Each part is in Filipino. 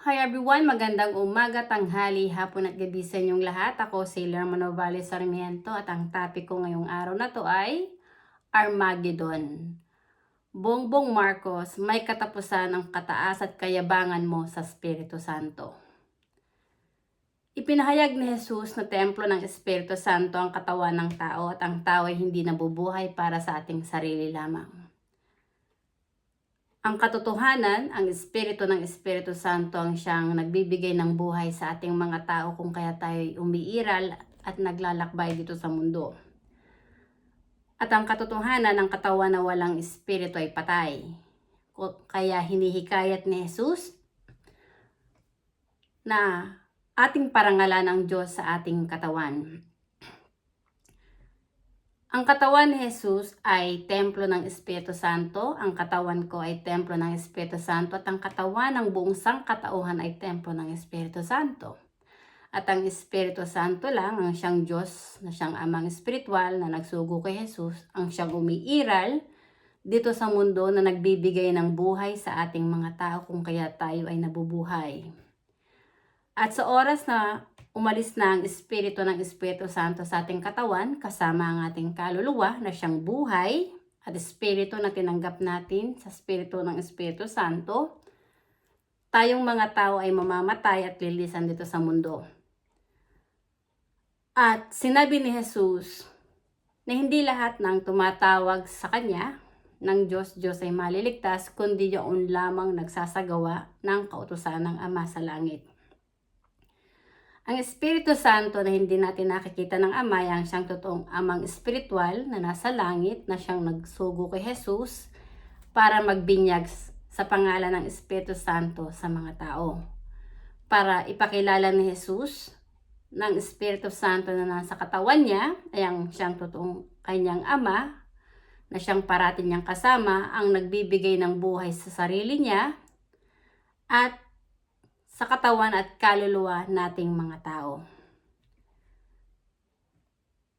Hi everyone, magandang umaga, tanghali, hapon at gabi sa inyong lahat. Ako si Lerma Novales Sarmiento at ang topic ko ngayong araw na to ay Armageddon. Bongbong Marcos, may katapusan ang kataas at kayabangan mo sa Espiritu Santo. Ipinahayag ni Jesus na templo ng Espiritu Santo ang katawan ng tao at ang tao ay hindi nabubuhay para sa ating sarili lamang. Ang katotohanan, ang Espiritu ng Espiritu Santo ang siyang nagbibigay ng buhay sa ating mga tao kung kaya tayo umiiral at naglalakbay dito sa mundo. At ang katotohanan ng katawan na walang Espiritu ay patay. Kaya hinihikayat ni Jesus na ating parangalan ang Diyos sa ating katawan. Ang katawan ni Jesus ay templo ng Espiritu Santo, ang katawan ko ay templo ng Espiritu Santo, at ang katawan ng buong sangkatauhan ay templo ng Espiritu Santo. At ang Espiritu Santo lang, ang siyang Diyos, na siyang amang espiritual na nagsugo kay Jesus, ang siyang umiiral dito sa mundo na nagbibigay ng buhay sa ating mga tao kung kaya tayo ay nabubuhay. At sa oras na umalis na ang Espiritu ng Espiritu Santo sa ating katawan, kasama ang ating kaluluwa na siyang buhay at Espiritu na tinanggap natin sa Espiritu ng Espiritu Santo, tayong mga tao ay mamamatay at lilisan dito sa mundo. At sinabi ni Jesus na hindi lahat ng tumatawag sa Kanya ng Diyos, Diyos ay maliligtas, kundi yung lamang nagsasagawa ng kautusan ng Ama sa langit. Ang Espiritu Santo na hindi natin nakikita ng Ama, ang siyang totoong amang espiritual na nasa langit, na siyang nagsugo kay Jesus para magbinyag sa pangalan ng Espiritu Santo sa mga tao. Para ipakilala ni Jesus ng Espiritu Santo na nasa katawan niya, ay ang siyang totoong kanyang Ama, na siyang parating niyang kasama, ang nagbibigay ng buhay sa sarili niya, at sa katawan at kaluluwa nating mga tao.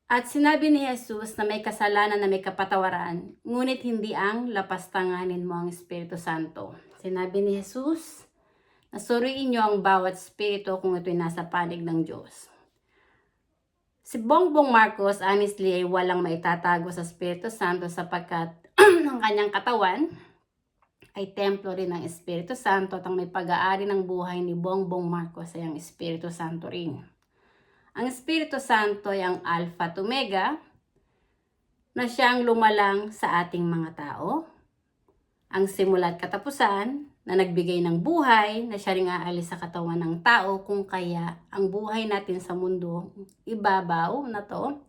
At sinabi ni Jesus na may kasalanan na may kapatawaran, ngunit hindi ang lapastanganin mo ang Espiritu Santo. Sinabi ni Jesus na suriin niyo ang bawat espiritu kung ito'y nasa panig ng Diyos. Si Bongbong Marcos, honestly, ay walang maitatago sa Espiritu Santo sapagkat ang kanyang katawan ay templo rin ng Espiritu Santo at ang may pag-aari ng buhay ni Bongbong Marcos ay ang Espiritu Santo rin. Ang Espiritu Santo ay ang Alpha at Omega na siyang lumalang sa ating mga tao, ang simula at katapusan na nagbigay ng buhay na siya ring aalis sa katawan ng tao kung kaya ang buhay natin sa mundo ibabaw na to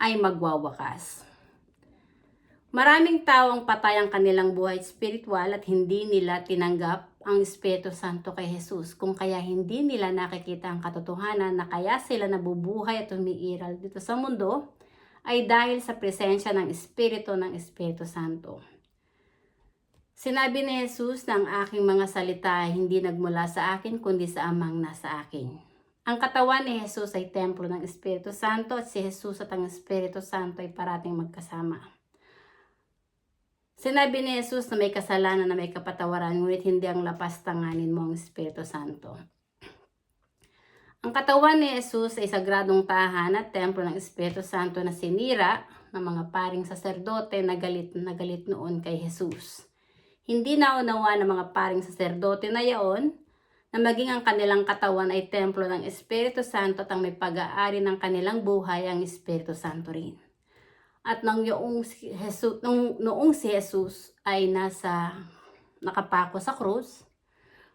ay magwawakas. Maraming tao ang patay ang kanilang buhay spiritual at hindi nila tinanggap ang Espiritu Santo kay Jesus. Kung kaya hindi nila nakikita ang katotohanan na kaya sila nabubuhay at umiiral dito sa mundo, ay dahil sa presensya ng Espiritu ng Espiritu Santo. Sinabi ni Jesus na ang aking mga salita ay hindi nagmula sa akin kundi sa amang nasa akin. Ang katawan ni Jesus ay templo ng Espiritu Santo at si Jesus at ang Espiritu Santo ay parating magkasama. Sinabi ni Jesus na may kasalanan na may kapatawaran, ngunit hindi ang lapas tanganin mo ang Espiritu Santo. Ang katawan ni Jesus ay sagradong tahanan at templo ng Espiritu Santo na sinira ng mga paring saserdote na galit na galit noon kay Jesus. Hindi naunawa ng mga paring saserdote na yaon na maging ang kanilang katawan ay templo ng Espiritu Santo at ang may pag-aari ng kanilang buhay ang Espiritu Santo rin. At nang yung si Jesus, nung, noong si Jesus ay nasa nakapako sa krus,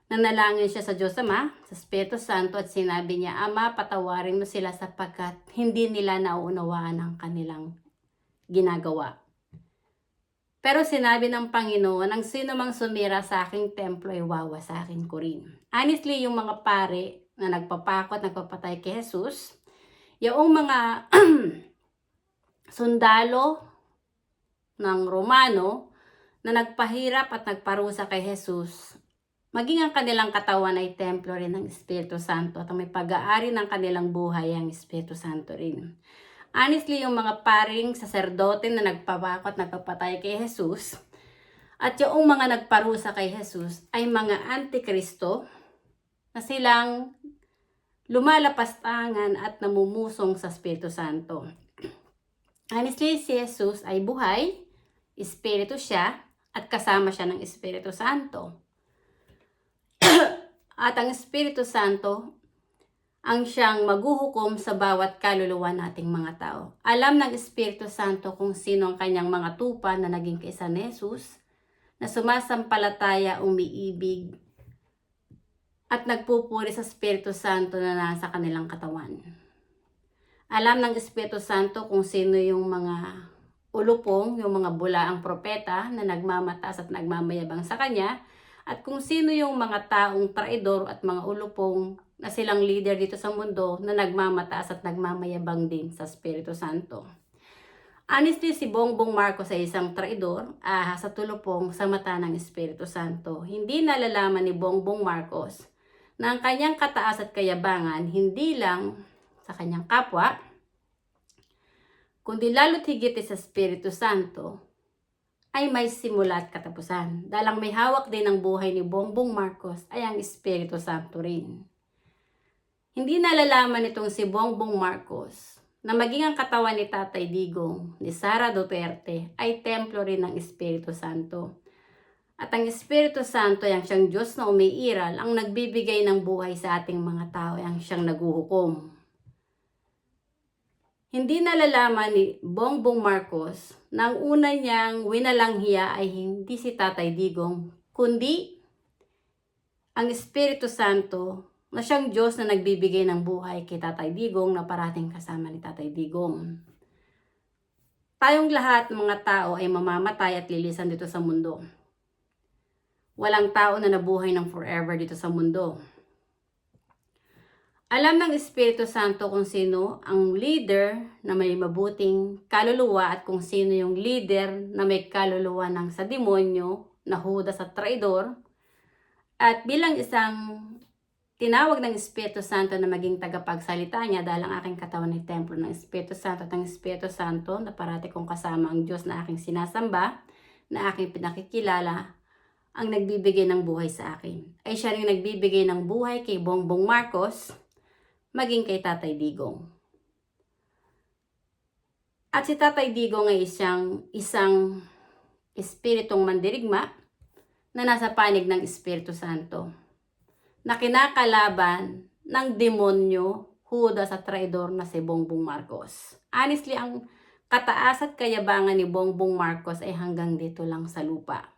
nanalangin siya sa Diyos Ama, sa Espiritu Santo at sinabi niya, Ama, patawarin mo sila sapagkat hindi nila nauunawaan ang kanilang ginagawa. Pero sinabi ng Panginoon, ang sino mang sumira sa aking templo ay wawa sa akin ko rin. Honestly, yung mga pare na nagpapakot, nagpapatay kay Jesus, yung mga sundalo ng Romano na nagpahirap at nagparusa kay Jesus, maging ang kanilang katawan ay templo rin ng Espiritu Santo at may pag-aari ng kanilang buhay ang Espiritu Santo rin. Honestly, yung mga paring saserdote na nagpapakot, nagpapatay kay Jesus, at yung mga nagparusa kay Jesus ay mga antikristo na silang lumalapastangan at namumusong sa Espiritu Santo. Honestly, si Jesus ay buhay, Espiritu siya, at kasama siya ng Espiritu Santo. at ang Espiritu Santo ang siyang maghuhukom sa bawat kaluluwa nating mga tao. Alam ng Espiritu Santo kung sino ang kanyang mga tupa na naging kaisa ni Jesus, na sumasampalataya, umiibig, at nagpupuri sa Espiritu Santo na nasa kanilang katawan. Alam ng Espiritu Santo kung sino yung mga ulupong, yung mga bulaang propeta na nagmamataas at nagmamayabang sa Kanya, at kung sino yung mga taong traidor at mga ulupong na silang leader dito sa mundo na nagmamataas at nagmamayabang din sa Espiritu Santo. Honestly, si Bongbong Marcos ay isang traidor ah, sa tulupong sa mata ng Espiritu Santo. Hindi nalalaman ni Bongbong Marcos na ang kanyang kataas at kayabangan hindi lang sa kanyang kapwa, kundi lalo't higit sa Espiritu Santo, ay may simula at katapusan. Dalang may hawak din ang buhay ni Bongbong Marcos ay ang Espiritu Santo rin. Hindi nalalaman nitong si Bongbong Marcos na maging ang katawan ni Tatay Digong, ni Sara Duterte, ay templo rin ng Espiritu Santo. At ang Espiritu Santo ay ang siyang Diyos na umiiral, ang nagbibigay ng buhay sa ating mga tao, ay ang siyang naguhukom. Hindi nalalaman ni Bongbong Marcos na ang una niyang winalanghiya ay hindi si Tatay Digong, kundi ang Espiritu Santo na siyang Diyos na nagbibigay ng buhay kay Tatay Digong na parating kasama ni Tatay Digong. Tayong lahat mga tao ay mamamatay at lilisan dito sa mundo. Walang tao na nabuhay ng forever dito sa mundo. Alam ng Espiritu Santo kung sino ang leader na may mabuting kaluluwa at kung sino yung leader na may kaluluwa ng sa demonyo, na hudas at traidor. At bilang isang tinawag ng Espiritu Santo na maging tagapagsalita niya dahil ang aking katawan ay templo ng Espiritu Santo at ang Espiritu Santo na parati kong kasama ang Diyos na aking sinasamba, na aking pinakikilala, ang nagbibigay ng buhay sa akin. Ay siya rin nagbibigay ng buhay kay Bongbong Marcos, maging kay Tatay Digong. At si Tatay Digong ay isang, isang espiritong mandirigma na nasa panig ng Espiritu Santo na kinakalaban ng demonyo, Judas at traidor na si Bongbong Marcos. Honestly, ang kataas at kayabangan ni Bongbong Marcos ay hanggang dito lang sa lupa.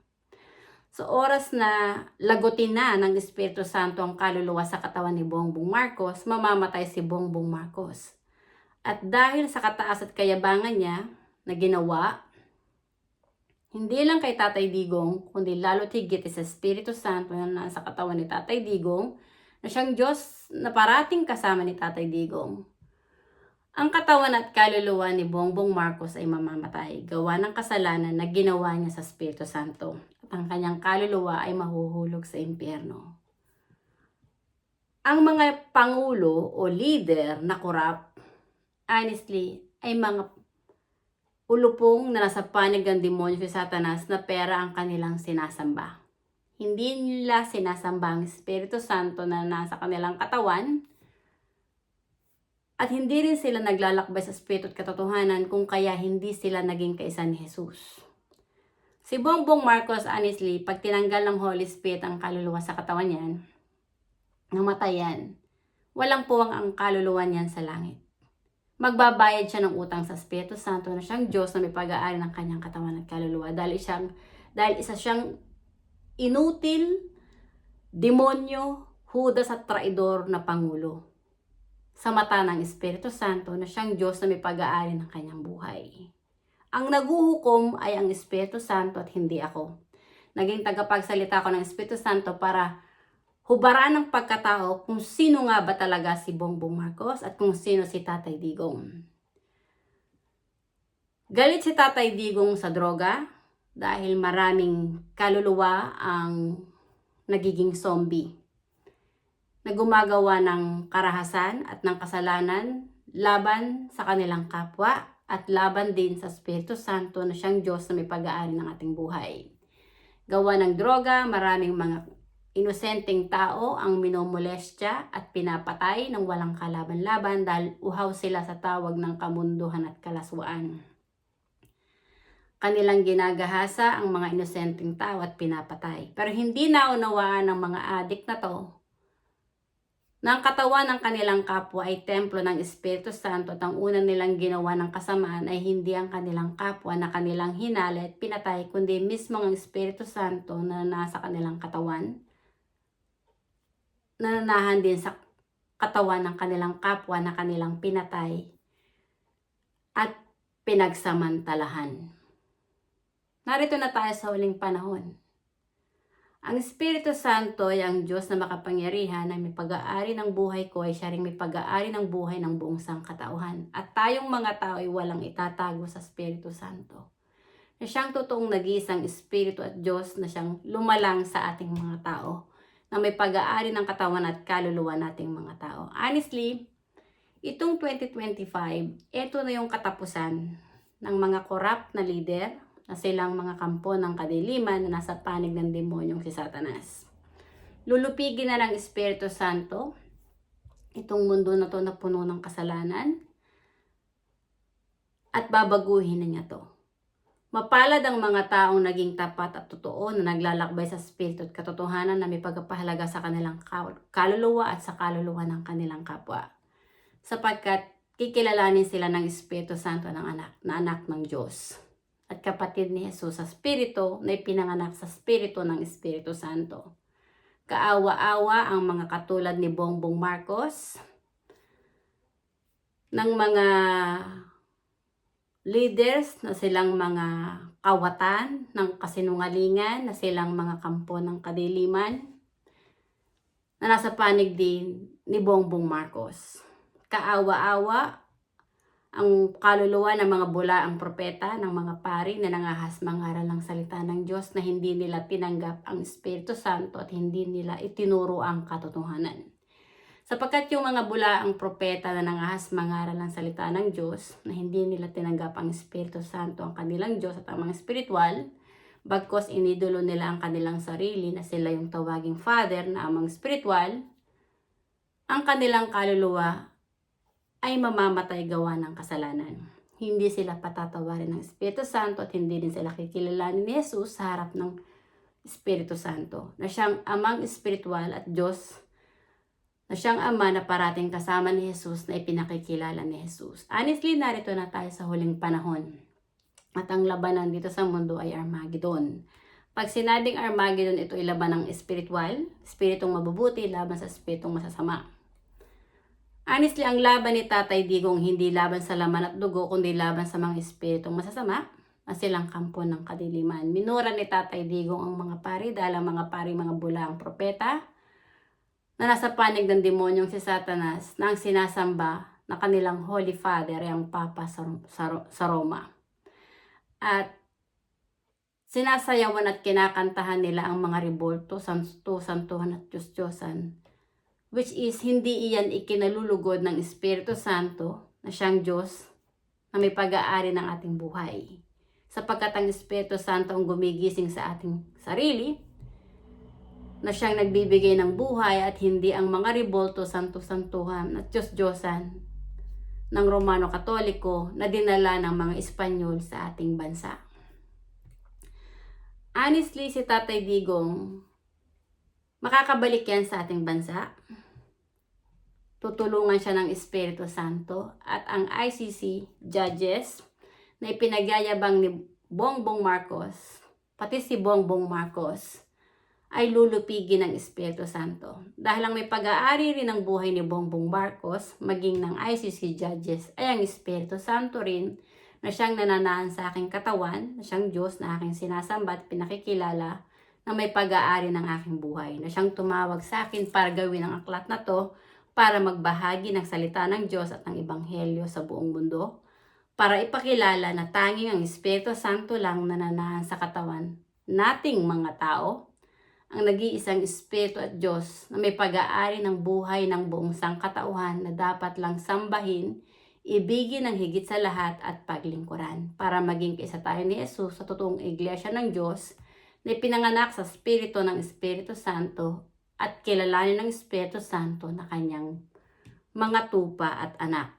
Sa oras na lagutin na ng Espiritu Santo ang kaluluwa sa katawan ni Bongbong Marcos, mamamatay si Bongbong Marcos. At dahil sa kataas at kayabangan niya na ginawa, hindi lang kay Tatay Digong, kundi lalo tigit sa Espiritu Santo na nasa katawan ni Tatay Digong, na siyang Diyos na parating kasama ni Tatay Digong. Ang katawan at kaluluwa ni Bongbong Marcos ay mamamatay, gawa ng kasalanan na ginawa niya sa Espiritu Santo ang kanyang kaluluwa ay mahuhulog sa impyerno. Ang mga pangulo o leader na korap, honestly, ay mga ulupong na nasa panig ng demonyo si Satanas na pera ang kanilang sinasamba. Hindi nila sinasamba ang Espiritu Santo na nasa kanilang katawan at hindi rin sila naglalakbay sa Espiritu at katotohanan kung kaya hindi sila naging kaisa ni Jesus. Si Bongbong Marcos, honestly, pag tinanggal ng Holy Spirit ang kaluluwa sa katawan niyan, namatay yan. Walang puwang ang kaluluwa niyan sa langit. Magbabayad siya ng utang sa Espiritu Santo na siyang Diyos na may pag-aari ng kanyang katawan at kaluluwa. Dahil, siyang, dahil isa siyang inutil, demonyo, hudas at traidor na pangulo sa mata ng Espiritu Santo na siyang Diyos na may pag-aari ng kanyang buhay. Ang naguhukom ay ang Espiritu Santo at hindi ako. Naging tagapagsalita ko ng Espiritu Santo para hubaran ng pagkatao kung sino nga ba talaga si Bongbong Marcos at kung sino si Tatay Digong. Galit si Tatay Digong sa droga dahil maraming kaluluwa ang nagiging zombie na gumagawa ng karahasan at ng kasalanan laban sa kanilang kapwa at laban din sa Espiritu Santo na siyang Diyos na may pag-aari ng ating buhay. Gawa ng droga, maraming mga inosenteng tao ang minomolestya at pinapatay ng walang kalaban-laban dahil uhaw sila sa tawag ng kamunduhan at kalaswaan. Kanilang ginagahasa ang mga inosenteng tao at pinapatay. Pero hindi naunawaan ng mga adik na to ang katawan ng kanilang kapwa ay templo ng Espiritu Santo at ang una nilang ginawa ng kasamaan ay hindi ang kanilang kapwa na kanilang hinala at pinatay, kundi mismo ang Espiritu Santo na nasa kanilang katawan, nananahan din sa katawan ng kanilang kapwa na kanilang pinatay at pinagsamantalahan. Narito na tayo sa huling panahon. Ang Espiritu Santo ay ang Diyos na makapangyarihan na may pag-aari ng buhay ko ay siya rin may pag-aari ng buhay ng buong sangkatauhan. At tayong mga tao ay walang itatago sa Espiritu Santo. Na siyang totoong nag-iisang Espiritu at Diyos na siyang lumalang sa ating mga tao. Na may pag-aari ng katawan at kaluluwa nating mga tao. Honestly, itong 2025, ito na yung katapusan ng mga corrupt na leader, na silang mga kampo ng kadiliman na nasa panig ng demonyong si Satanas. Lulupigin na ng Espiritu Santo itong mundo na to na puno ng kasalanan at babaguhin na niya to. Mapalad ang mga taong naging tapat at totoo na naglalakbay sa Espiritu at katotohanan na may pagpapahalaga sa kanilang kaluluwa at sa kaluluwa ng kanilang kapwa. Sapagkat kikilalanin sila ng Espiritu Santo ng anak, na anak ng Diyos at kapatid ni Jesus sa Espiritu na ipinanganak sa Espiritu ng Espiritu Santo. Kaawa-awa ang mga katulad ni Bongbong Marcos, ng mga leaders na silang mga kawatan ng kasinungalingan, na silang mga kampo ng kadiliman, na nasa panig din ni Bongbong Marcos. Kaawa-awa ang kaluluwa ng mga bula ang propeta ng mga pari na nangahas mangaral ng salita ng Diyos na hindi nila tinanggap ang Espiritu Santo at hindi nila itinuro ang katotohanan. Sapagkat yung mga bula ang propeta na nangahas mangaral ng salita ng Diyos na hindi nila tinanggap ang Espiritu Santo ang kanilang Diyos at ang mga spiritual, bagkos inidolo nila ang kanilang sarili na sila yung tawaging Father na amang spiritual, ang kanilang kaluluwa ay mamamatay gawa ng kasalanan. Hindi sila patatawarin ng Espiritu Santo at hindi din sila kikilalanin ni Jesus sa harap ng Espiritu Santo na siyang amang espiritual at Diyos na siyang ama na parating kasama ni Jesus na ipinakikilala ni Jesus. Honestly, narito na tayo sa huling panahon. At ang labanan dito sa mundo ay Armageddon. Pag sinabing Armageddon, ito ay laban ng espiritual, espiritong mabubuti laban sa espiritong masasama. Honestly, ang laban ni Tatay Digong hindi laban sa laman at dugo, kundi laban sa mga espiritong masasama na silang kampo ng kadiliman. Minura ni Tatay Digong ang mga pari dahil ang mga pari mga bula ang propeta na nasa panig ng demonyong si Satanas na ang sinasamba na kanilang Holy Father ay ang Papa sa, sa, sa Roma. At sinasayawan at kinakantahan nila ang mga rebolto, santo, santuhan at Diyos-Diyosan which is hindi iyan ikinalulugod ng Espiritu Santo na siyang Diyos na may pag-aari ng ating buhay. Sapagkat ang Espiritu Santo ang gumigising sa ating sarili, na siyang nagbibigay ng buhay at hindi ang mga ribolto, santo-santuhan at Diyos-Diyosan ng Romano Katoliko na dinala ng mga Espanyol sa ating bansa. Honestly, si Tatay Digong, makakabalik yan sa ating bansa tutulungan siya ng Espiritu Santo at ang ICC judges na ipinagyayabang ni Bongbong Marcos, pati si Bongbong Marcos, ay lulupigin ng Espiritu Santo. Dahil ang may pag-aari rin ng buhay ni Bongbong Marcos, maging ng ICC judges, ay ang Espiritu Santo rin na siyang nananaan sa aking katawan, na siyang Diyos na aking sinasamba at pinakikilala na may pag-aari ng aking buhay, na siyang tumawag sa akin para gawin ang aklat na to para magbahagi ng salita ng Diyos at ng Ebanghelyo sa buong mundo, para ipakilala na tanging ang Espiritu Santo lang nananahan sa katawan nating mga tao, ang nag-iisang Espiritu at Diyos na may pag-aari ng buhay ng buong sangkatauhan na dapat lang sambahin, ibigin ng higit sa lahat at paglingkuran. Para maging kaisa tayo ni Jesus sa totoong iglesia ng Diyos na ipinanganak sa Espiritu ng Espiritu Santo at kilalanin ng Espiritu Santo na kanyang mga tupa at anak.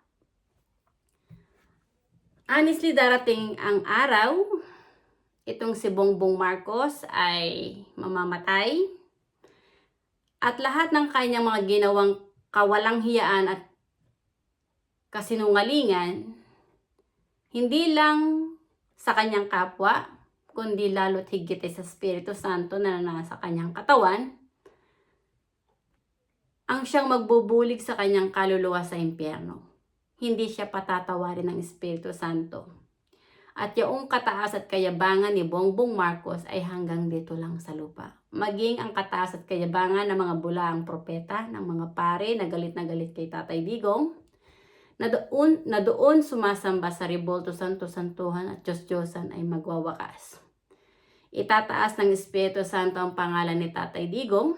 Honestly, darating ang araw, itong si Bongbong Marcos ay mamamatay at lahat ng kanyang mga ginawang kawalang hiyaan at kasinungalingan, hindi lang sa kanyang kapwa, kundi lalo't higit sa Espiritu Santo na nasa kanyang katawan, ang siyang magbubulig sa kanyang kaluluwa sa impyerno. Hindi siya patatawarin ng Espiritu Santo. At yung kataas at kayabangan ni Bongbong Marcos ay hanggang dito lang sa lupa. Maging ang kataas at kayabangan ng mga bulaang propeta, ng mga pare na galit na galit kay Tatay Digong, na doon, na doon sumasamba sa Ribolto Santo Santuhan at Diyos Diyosan ay magwawakas. Itataas ng Espiritu Santo ang pangalan ni Tatay Digong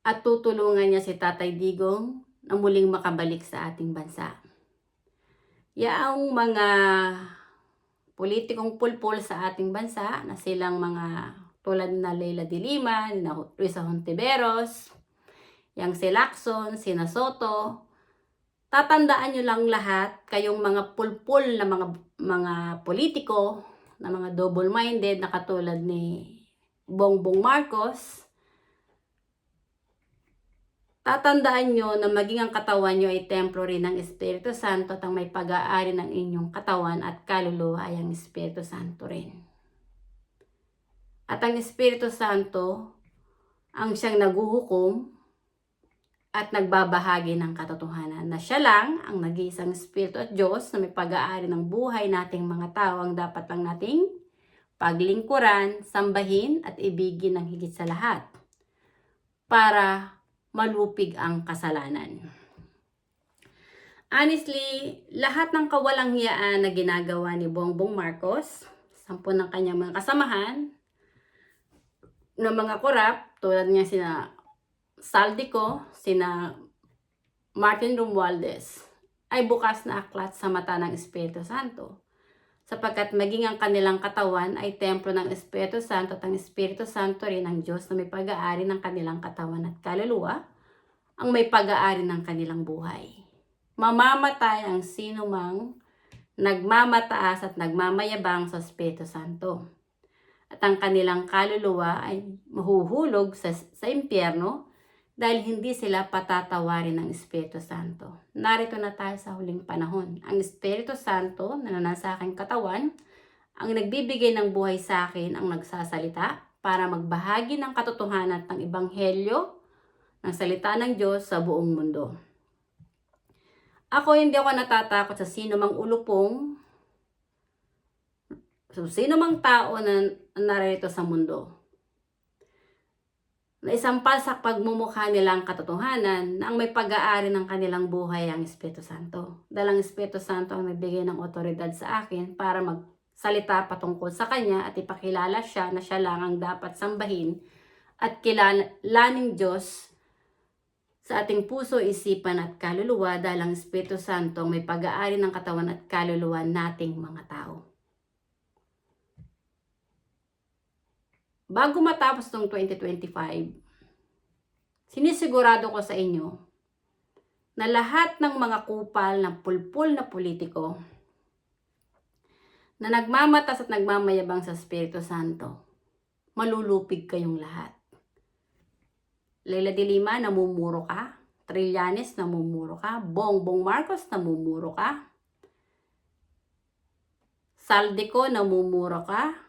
at tutulungan niya si Tatay Digong na muling makabalik sa ating bansa. Yaong mga politikong pulpul sa ating bansa na silang mga tulad na Leila de Lima, na Luisa Hontiveros, yang si Lacson, si Soto, tatandaan nyo lang lahat, kayong mga pulpul na mga, mga politiko, na mga double-minded na katulad ni Bongbong Marcos, tatandaan nyo na maging ang katawan nyo ay templo rin ng Espiritu Santo at ang may pag-aari ng inyong katawan at kaluluwa ay ang Espiritu Santo rin. At ang Espiritu Santo ang siyang naguhukom at nagbabahagi ng katotohanan na siya lang ang nag-iisang Espiritu at Diyos na may pag-aari ng buhay nating mga tao ang dapat lang nating paglingkuran, sambahin at ibigin ng higit sa lahat para malupig ang kasalanan. Honestly, lahat ng kawalang hiyaan na ginagawa ni Bongbong Marcos, sampu ng kanyang mga kasamahan, ng mga korap, tulad niya sina Saldico, sina Martin Romualdez, ay bukas na aklat sa mata ng Espiritu Santo sapagkat maging ang kanilang katawan ay templo ng Espiritu Santo at ang Espiritu Santo rin ang Diyos na may pag-aari ng kanilang katawan at kaluluwa, ang may pag-aari ng kanilang buhay. Mamamatay ang sino mang nagmamataas at nagmamayabang sa Espiritu Santo. At ang kanilang kaluluwa ay mahuhulog sa, sa impyerno dahil hindi sila patatawarin ng Espiritu Santo. Narito na tayo sa huling panahon. Ang Espiritu Santo na nasa aking katawan, ang nagbibigay ng buhay sa akin ang nagsasalita para magbahagi ng katotohanan at ng ebanghelyo ng salita ng Diyos sa buong mundo. Ako hindi ako natatakot sa sino mang ulupong, sa sino mang tao na narito sa mundo na isampal sa pagmumukha nila ang katotohanan na ang may pag-aari ng kanilang buhay ang Espiritu Santo. Dahil ang Espiritu Santo ang nagbigay ng otoridad sa akin para magsalita patungkol sa Kanya at ipakilala siya na siya lang ang dapat sambahin at kilalaning Diyos sa ating puso, isipan at kaluluwa dahil ang Espiritu Santo ang may pag-aari ng katawan at kaluluwa nating mga tao. Bago matapos tong 2025, sinisigurado ko sa inyo na lahat ng mga kupal ng pulpul na politiko na nagmamatas at nagmamayabang sa Espiritu Santo, malulupig kayong lahat. Leila de Lima, namumuro ka. Trillanes, namumuro ka. Bongbong Marcos, namumuro ka. Saldico, namumuro ka.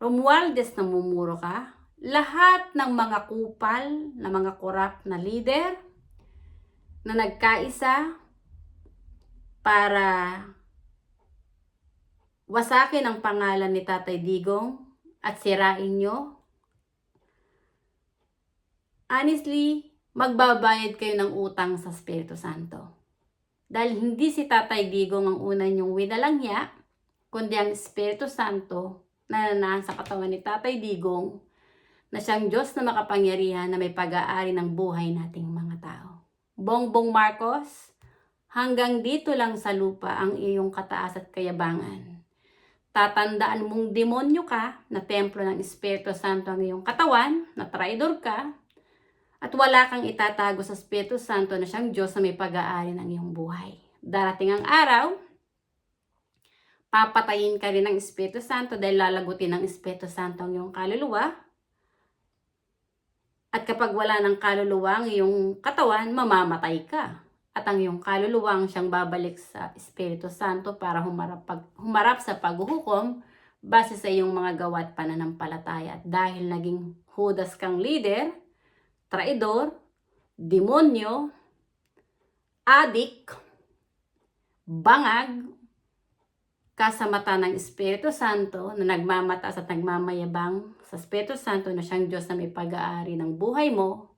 Romualdez na mumuro ka, lahat ng mga kupal na mga korap na leader na nagkaisa para wasakin ang pangalan ni Tatay Digong at sirain nyo. Honestly, magbabayad kayo ng utang sa Espiritu Santo. Dahil hindi si Tatay Digong ang una niyong winalangya, kundi ang Espiritu Santo na nanaan sa katawan ni Tatay Digong na siyang Diyos na makapangyarihan na may pag-aari ng buhay nating mga tao. Bongbong Marcos, hanggang dito lang sa lupa ang iyong kataas at kayabangan. tatandaan mong demonyo ka, na templo ng Espiritu Santo ang iyong katawan, na traidor ka, at wala kang itatago sa Espiritu Santo na siyang Diyos na may pag-aari ng iyong buhay. Darating ang araw, papatayin ka rin ng Espiritu Santo dahil lalagutin ng Espiritu Santo ang iyong kaluluwa. At kapag wala ng kaluluwa ang iyong katawan, mamamatay ka. At ang iyong kaluluwa ang siyang babalik sa Espiritu Santo para humarap, pag, humarap sa paghuhukom base sa iyong mga gawa at pananampalataya. At dahil naging hudas kang leader, traidor, demonyo, adik, bangag, kasamata ng Espiritu Santo na nagmamataas at nagmamayabang sa Espiritu Santo na siyang Diyos na may pag-aari ng buhay mo,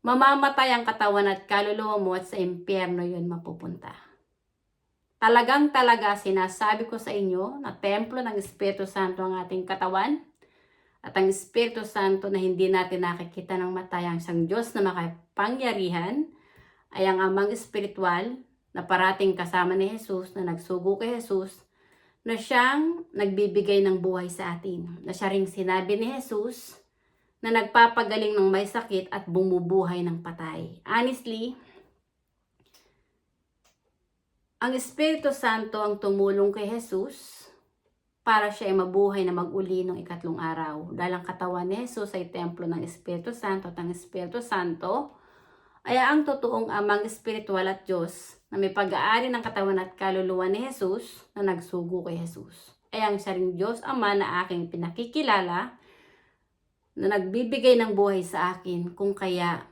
mamamatay ang katawan at kaluluwa mo at sa impyerno yun mapupunta. Talagang talaga sinasabi ko sa inyo na templo ng Espiritu Santo ang ating katawan at ang Espiritu Santo na hindi natin nakikita ng mata ang siyang Diyos na makapangyarihan ay ang amang espiritual na parating kasama ni Jesus, na nagsugo kay Jesus, na siyang nagbibigay ng buhay sa atin. Na siya ring sinabi ni Jesus, na nagpapagaling ng may sakit at bumubuhay ng patay. Honestly, ang Espiritu Santo ang tumulong kay Jesus para siya ay mabuhay na mag-uli ng ikatlong araw. Dahil ang katawan ni Jesus ay templo ng Espiritu Santo at ang Espiritu Santo ay ang totoong amang espiritual at Diyos na may pag-aari ng katawan at kaluluwa ni Jesus na nagsugo kay Jesus. Ay ang siya ring Diyos Ama na aking pinakikilala na nagbibigay ng buhay sa akin kung kaya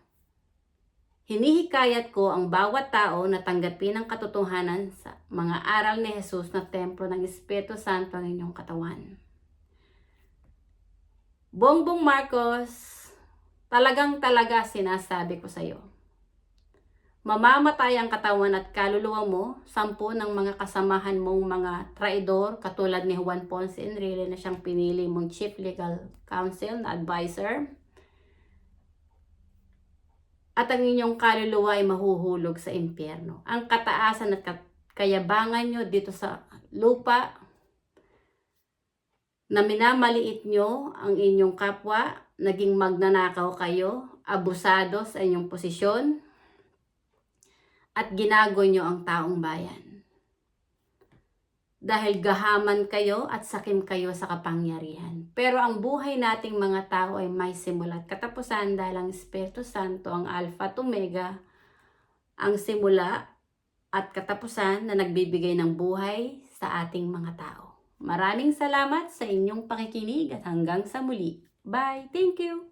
hinihikayat ko ang bawat tao na tanggapin ang katotohanan sa mga aral ni Jesus na templo ng Espiritu Santo ang inyong katawan. Bongbong Marcos, talagang talaga sinasabi ko sa iyo. Mamamatay ang katawan at kaluluwa mo, sampu ng mga kasamahan mong mga traidor, katulad ni Juan Ponce Enrile na siyang pinili mong Chief Legal Counsel na advisor. At ang inyong kaluluwa ay mahuhulog sa impyerno. Ang kataasan at kayabangan nyo dito sa lupa, na minamaliit nyo ang inyong kapwa, naging magnanakaw kayo, abusado sa inyong posisyon, at ginago nyo ang taong bayan. Dahil gahaman kayo at sakim kayo sa kapangyarihan. Pero ang buhay nating mga tao ay may simula at katapusan dahil ang Espiritu Santo, ang Alpha at Omega, ang simula at katapusan na nagbibigay ng buhay sa ating mga tao. Maraming salamat sa inyong pakikinig at hanggang sa muli. Bye! Thank you!